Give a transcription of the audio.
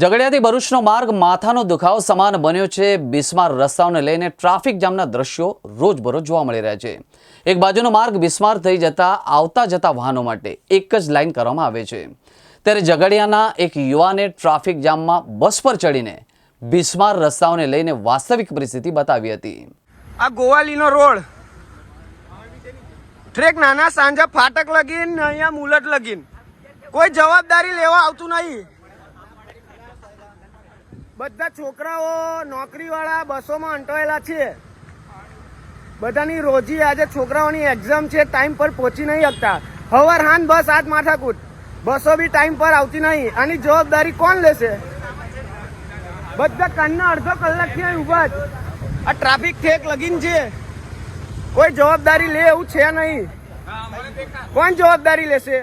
ઝઘડિયાથી ભરૂચનો માર્ગ માથાનો દુખાવો સમાન બન્યો છે. બિસ્માર રસ્તાઓને લઈને ટ્રાફિક જામના દ્રશ્યો રોજબરોજ જોવા મળી રહ્યા છે. એક બાજુનો માર્ગ બિસ્માર થઈ જતા આવતા જતા વાહનો માટે એક જ લાઇન કરવામાં આવે છે. ત્યારે ઝઘડિયાના એક યુવાને ટ્રાફિક જામમાં બસ પર ચડીને બિસ્માર રસ્તાઓને લઈને વાસ્તવિક પરિસ્થિતિ બતાવી હતી. આ ગોવાલીનો રોડ. ટ્રેક નાના સાંજા ફાટક લગીન અહીંયા મુલટ લગીન. કોઈ જવાબદારી લેવા આવતું નહીં. બધા છોકરાઓ નોકરીવાળા બસોમાં અંટવાયેલા છે. બધાની રોજી આજે છોકરાઓની એક્ઝામ છે ટાઈમ પર પહોંચી નહીં શકતા. હવાર હાન બસ આઠ માથાકૂટ. બસો બી ટાઈમ પર આવતી નહીં. આની જવાબદારી કોણ લેશે? બધા કાનના અડધો કલાકથી અહીં ઊભા આ ટ્રાફિક ઠેક લગીન છે. કોઈ જવાબદારી લે એવું છે નહીં. કોણ જવાબદારી લેશે?